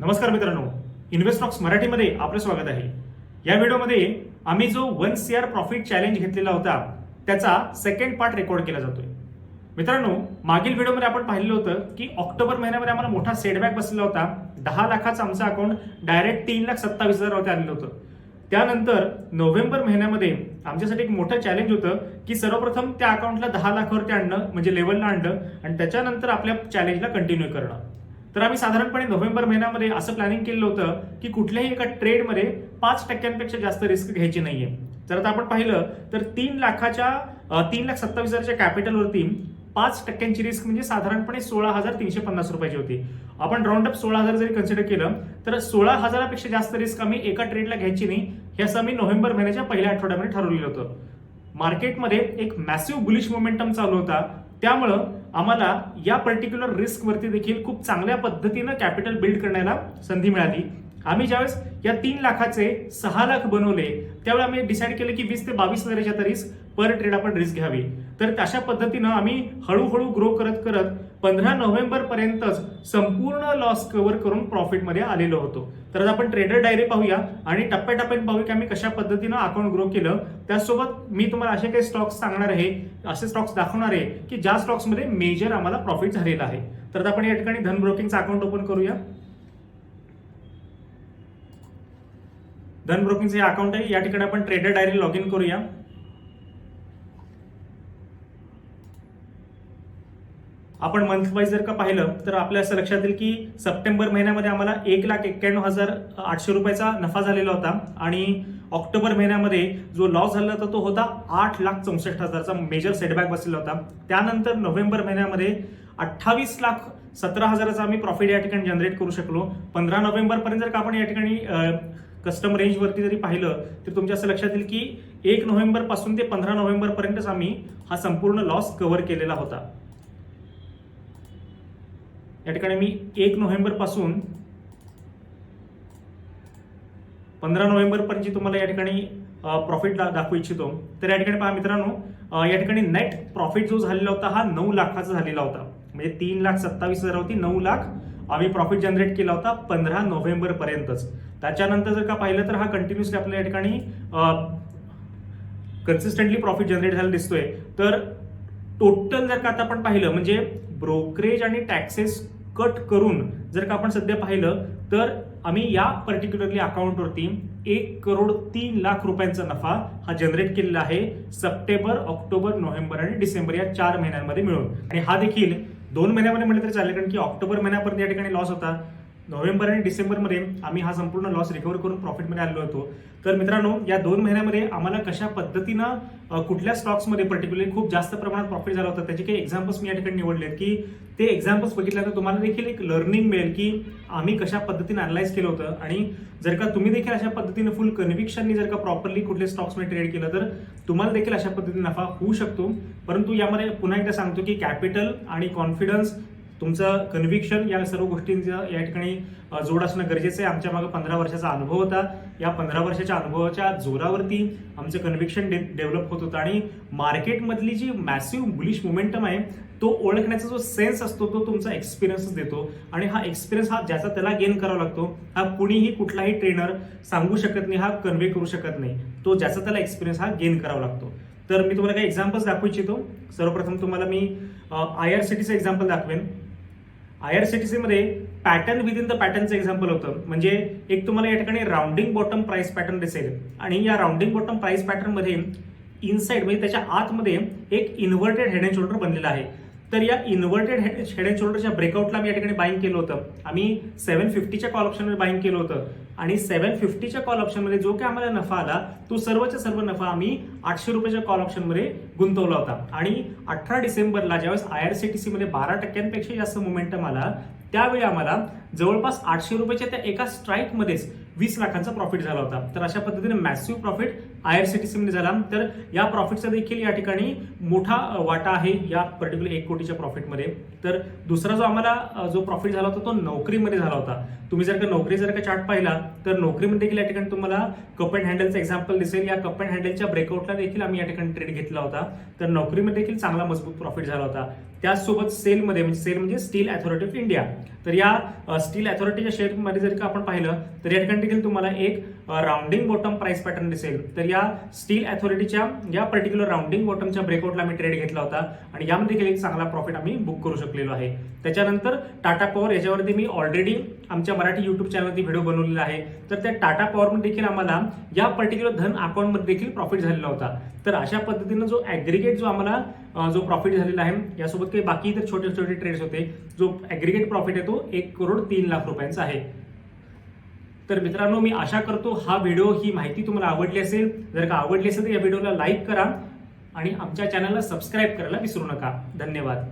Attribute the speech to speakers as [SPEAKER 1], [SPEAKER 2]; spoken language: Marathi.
[SPEAKER 1] नमस्कार मित्रांनो इन्व्हेस्टॉक्स मराठीमध्ये आपलं स्वागत आहे. या व्हिडिओमध्ये आम्ही जो one C R profit challenge घेतलेला होता त्याचा सेकंड पार्ट रेकॉर्ड केला जातोय. मित्रांनो मागील व्हिडिओमध्ये आपण पाहिलं होतं की ऑक्टोबर महिन्यामध्ये आम्हाला मोठा सेटबॅक बसलेला होता. दहा लाखाचं आमचं अकाउंट डायरेक्ट तीन लाख सत्तावीस हजारावरती आलेलं होतं. त्यानंतर नोव्हेंबर महिन्यामध्ये आमच्यासाठी एक मोठं चॅलेंज होतं की सर्वप्रथम त्या अकाउंटला दहा लाखावरती आणणं म्हणजे लेवलला आणणं आणि त्याच्यानंतर आपल्या चॅलेंजला कंटिन्यू करणं. तर आम्ही साधारणपणे नोव्हेंबर महिन्यामध्ये असं प्लॅनिंग केलं होतं की कुठल्याही एका ट्रेडमध्ये पाच टक्क्यांपेक्षा जास्त रिस्क घ्यायची नाहीये. जर आता आपण पाहिलं तर तीन लाखाच्या तीन लाख सत्तावीस हजारच्या कॅपिटलवरती पाच टक्क्यांची रिस्क म्हणजे साधारणपणे सोळा हजार तीनशे पन्नास रुपयाची होती. आपण राऊंड अप सोळा हजार जरी कन्सिडर केलं तर सोळा हजारापेक्षा जास्त रिस्क आम्ही एका ट्रेडला घ्यायची नाही हे असं आम्ही नोव्हेंबर महिन्याच्या पहिल्या आठवड्यामध्ये ठरवलेलं होतं. मार्केटमध्ये एक मॅसिव्ह बुलिश मोमेंटम चालू होता. त्यामुळं आम्हाला या पर्टिक्युलर रिस्कवरती देखील खूप चांगल्या पद्धतीनं कॅपिटल बिल्ड करण्याला संधी मिळाली. आम्ही ज्यावेळेस या तीन लाखाचे सहा लाख बनवले त्यावेळी आम्ही डिसाईड केलं की वीस ते बावीस हजाराच्या आता रिस्क पर ट्रेड आपण रिस्क घ्यावी. तर अशा पद्धतीनं आम्ही हळूहळू ग्रो करत करत पंधरा नोव्हेंबर पर्यंतच संपूर्ण लॉस कव्हर करून प्रॉफिटमध्ये आलेलो होतो. तर आता आपण ट्रेडर डायरी पाहूया आणि टप्प्याटप्प्याने पाहूया की आम्ही कशा पद्धतीनं अकाउंट ग्रो केलं. त्यासोबत मी तुम्हाला असे काही स्टॉक्स सांगणार आहे असे स्टॉक्स दाखवणार आहे की ज्या स्टॉक्समध्ये मेजर आम्हाला प्रॉफिट झालेला आहे. तर आता आपण या ठिकाणी धन ब्रोकिंगचं अकाउंट ओपन करूया. धन ब्रोकिंगचं हे अकाउंट आहे. या ठिकाणी आपण ट्रेडर डायरी लॉग इन करूया. आपण मंथ वाईज जर का पाहिलं तर आपल्या असं लक्षात येईल की सप्टेंबर महिन्यामध्ये आम्हाला एक लाख एक्क्याण्णव हजार आठशे रुपयाचा नफा झालेला होता. आणि ऑक्टोबर महिन्यामध्ये जो लॉस झाला होता तो होता आठ लाख चौसष्ट हजारचा मेजर सेटबॅक बसलेला होता. त्यानंतर नोव्हेंबर महिन्यामध्ये अठ्ठावीस लाख सतरा हजाराचा आम्ही प्रॉफिट या ठिकाणी जनरेट करू शकलो. पंधरा नोव्हेंबरपर्यंत जर का आपण या ठिकाणी कस्टम रेंजवरती जरी पाहिलं तर तुमच्या असं लक्षात येईल की एक नोव्हेंबरपासून ते पंधरा नोव्हेंबरपर्यंतच आम्ही हा संपूर्ण लॉस कव्हर केलेला होता. या ठिकाणी मी एक नोव्हेंबरपासून पंधरा नोव्हेंबरपर्यंत तुम्हाला या ठिकाणी प्रॉफिट दाखवू इच्छितो. तर या ठिकाणी पहा मित्रांनो या ठिकाणी नेट प्रॉफिट जो झालेला होता हा नऊ लाखाचा झालेला होता. म्हणजे तीन लाख सत्तावीस हजार होती नऊ लाख आम्ही प्रॉफिट जनरेट केला होता पंधरा नोव्हेंबर पर्यंतच. त्याच्यानंतर जर का पाहिलं तर हा कंटिन्युअसली आपल्या या ठिकाणी कन्सिस्टंटली प्रॉफिट जनरेट झाला दिसतोय. तर टोटल जर का आता आपण पाहिलं म्हणजे ब्रोकरेज आणि टॅक्सेस कट करून जर का आपण सध्या पाहिलं तर आम्ही या पर्टिक्युलरली अकाउंटवरती एक करोड तीन लाख रुपयांचा नफा हा जनरेट केलेला आहे सप्टेंबर ऑक्टोबर नोव्हेंबर आणि डिसेंबर या चार महिन्यांमध्ये मिळून. आणि हा देखील दोन महिन्यामध्ये म्हटलं तरी चालेल कारण की ऑक्टोबर महिन्यापर्यंत या ठिकाणी लॉस होता. नोव्हेंबर आणि डिसेंबरमध्ये आम्ही हा संपूर्ण लॉस रिकव्हर करून प्रॉफिटमध्ये आलेलो होतो. तर मित्रांनो या दोन महिन्यामध्ये आम्हाला कशा पद्धतीनं कुठल्या स्टॉक्समध्ये पर्टिक्युलरली खूप जास्त प्रमाणात प्रॉफिट झाला होता त्याचे काही एक्झाम्पल्स मी या ठिकाणी निवडले आहेत की ते एक्झाम्पल्स बघितल्यानंतर तुम्हाला देखील एक लर्निंग मिळेल की आम्ही कशा पद्धतीने अनालाइज केलं होतं. आणि जर का तुम्ही देखील अशा पद्धतीने फुल कन्व्हिक्शननी जर का प्रॉपरली कुठल्या स्टॉक्समध्ये ट्रेड केलं तर तुम्हाला देखील अशा पद्धतीने नफा होऊ शकतो. परंतु यामध्ये पुन्हा एकदा सांगतो की कॅपिटल आणि कॉन्फिडन्स तुमचं कन्व्हिक्शन या सर्व गोष्टींचं या ठिकाणी जोड असणं गरजेचं आहे. आमच्या मागे पंधरा वर्षाचा अनुभव होता. या पंधरा वर्षाच्या अनुभवाच्या जोरावरती आमचं कन्व्हिक्शन डेव्हलप होत होतं. आणि मार्केटमधली जी मॅसिव्ह बुलिश मोमेंटम आहे तो ओळखण्याचा जो सेन्स असतो तो तुमचा एक्सपिरियन्सच देतो. आणि हा एक्सपिरियन्स हा ज्याचा त्याला गेन करावा लागतो हा कुणीही कुठलाही ट्रेनर सांगू शकत नाही हा कन्व्हे करू शकत नाही. तो ज्याचा त्याला एक्सपिरियन्स हा गेन करावा लागतो. तर मी तुम्हाला काही एक्झाम्पल्स दाखवू इच्छितो. सर्वप्रथम तुम्हाला मी आय आर सी टीचं एक्झाम्पल दाखवेन. आय आर सी मध्ये पॅटर्न विदिन द पॅटर्नचं एक्झाम्पल होतं. म्हणजे एक तुम्हाला या ठिकाणी राऊंडिंग बॉटम प्राइस पॅटर्न दिसेल. आणि या राऊंडिंग बॉटम प्राइस पॅटर्नमध्ये इनसाईड इनसाइड म्हणजे त्याच्या आतमध्ये एक इन्व्हर्टेड हेड अँड शोल्डर बनलेला आहे. तर या इन्व्हर्टेड हेड अँड शोल्डरच्या ब्रेकआउटला मी या ठिकाणी बाईंग केलं होतं. आम्ही सेव्हन फिफ्टीच्या कॉल ऑप्शनमध्ये बाईंग केलं होतं. आणि सेव्हन फिफ्टीच्या कॉल ऑप्शनमध्ये जो काही आम्हाला नफा आला तो सर्वच्या सर्व नफा आम्ही आठशे रुपयाच्या कॉल ऑप्शनमध्ये गुंतवला होता. आणि अठरा डिसेंबरला ज्यावेळेस आय आर सी टी सीमध्ये बारा टक्क्यांपेक्षा जास्त मोमेंटम आला त्यावेळी आम्हाला जवळपास आठशे रुपयाच्या त्या एका स्ट्राईकमध्येच वीस लाखांचा प्रॉफिट झाला होता. तर अशा पद्धतीने massive profit I R C T सीमध्ये झाला. तर या प्रॉफिटचा देखील या ठिकाणी मोठा वाटा आहे या पर्टिक्युलर एक कोटीच्या प्रॉफिटमध्ये तर दुसरा जो आम्हाला जो प्रॉफिट झाला होता तो नोकरीमध्ये झाला होता. तुम्ही जर का नोकरी जर का चार्ट पाहिला तर नोकरीमध्ये देखील या ठिकाणी तुम्हाला कप अँड हँडलचं एक्झाम्पल दिसेल. या कप अँड हँडलच्या ब्रेकआउटला देखील आम्ही या ठिकाणी ट्रेड घेतला होता. तर नोकरीमध्ये देखील चांगला मजबूत प्रॉफिट झाला होता. त्याचसोबत सेलमध्ये म्हणजे सेल म्हणजे स्टील अथॉरिटी ऑफ इंडिया. तर या स्टील अथॉरिटीच्या शेअरमध्ये जर का आपण पाहिलं तर या ठिकाणी देखील तुम्हाला एक राऊंडिंग बॉटम प्राइस पॅटर्न दिसेल. तर या स्टील अथॉरिटीच्या या पर्टिक्युलर राऊंडिंग बॉटमच्या ब्रेकआउटला आम्ही ट्रेड घेतला होता आणि यामध्ये देखील एक चांगला प्रॉफिट आम्ही बुक करू शकलेलो आहे. त्याच्यानंतर टाटा पॉवर याच्यावरती मी ऑलरेडी आमच्या मराठी युट्यूब चॅनलवरती व्हिडिओ बनवलेला आहे. तर त्या टाटा पॉवरमध्ये देखील आम्हाला या पर्टिक्युलर धन अकाउंटमध्ये देखील प्रॉफिट झालेला होता. तर अशा पद्धतीनं जो ऍग्रिगेट जो आम्हाला जो प्रॉफिट झालेला आहे यासोबत काही बाकी इतर छोटे छोटे ट्रेड्स होते. जो ऍग्रिगेट प्रॉफिट आहे तो एक करोड तीन लाख रुपयांचा आहे. तर मित्रांनो मी आशा करतो हा व्हिडिओ ही माहिती तुम्हाला आवडली असेल. जर का आवडली असेल तर या व्हिडिओला लाईक करा आणि आमच्या चॅनलला सबस्क्राईब करायला विसरू नका. धन्यवाद.